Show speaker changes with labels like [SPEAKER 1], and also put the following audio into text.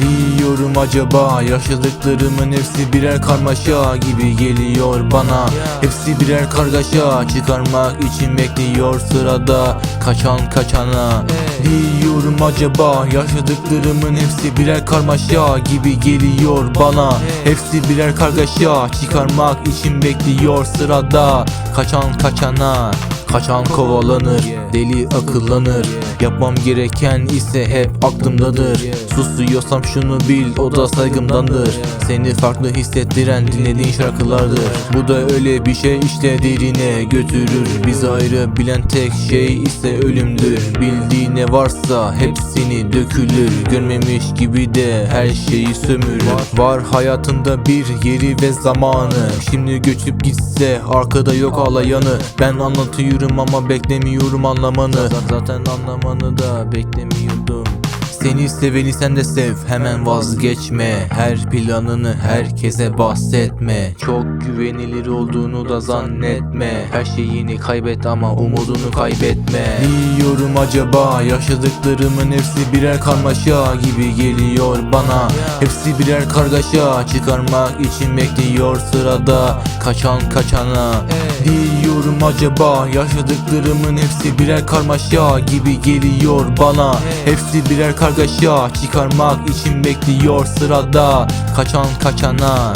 [SPEAKER 1] diyorum acaba? Yaşadıklarımın hepsi birer karmaşa gibi geliyor bana. Hepsi birer kargaşa çıkarmak için bekliyor sırada Kaçan kaçana. Diyorum acaba? Yaşadıklarımın hepsi birer karmaşa gibi geliyor bana. Hepsi birer kargaşa çıkarmak için bekliyor sırada Kaçan kaçana Kaçan kovalanır, deli akıllanır. Yapmam gereken ise hep aklımdadır. Susuyorsam şunu bil, o da saygımdandır. Seni farklı hissettiren dinlediğin şarkılardır. Bu da öyle bir şey işte derine götürür. Bizi ayrı bilen tek şey ise ölümdür. Bildiği ne varsa hepsini dökülür. Görmemiş gibi de her şeyi sömürür. Var. Hayatında bir yeri ve zamanı. Şimdi göçüp gitse arkada yok ağlayanı. Ben anlatıyorum ama beklemiyorum anlamanı. Zaten anlamanı da beklemiyordum seni seveni sen de sev hemen vazgeçme. Her planını herkese bahsetme. Çok güvenilir olduğunu da zannetme. Her şeyini kaybet ama umudunu kaybetme. Diyorum acaba yaşadıklarımın hepsi birer karmaşa gibi geliyor bana. Hepsi birer kargaşa çıkarmak için bekliyor sırada Kaçan kaçana. Diyorum acaba yaşadıklarımın hepsi birer karmaşa gibi geliyor bana. Hepsi birer kargaşa çıkarmak için bekliyor sırada. Kaçan kaçana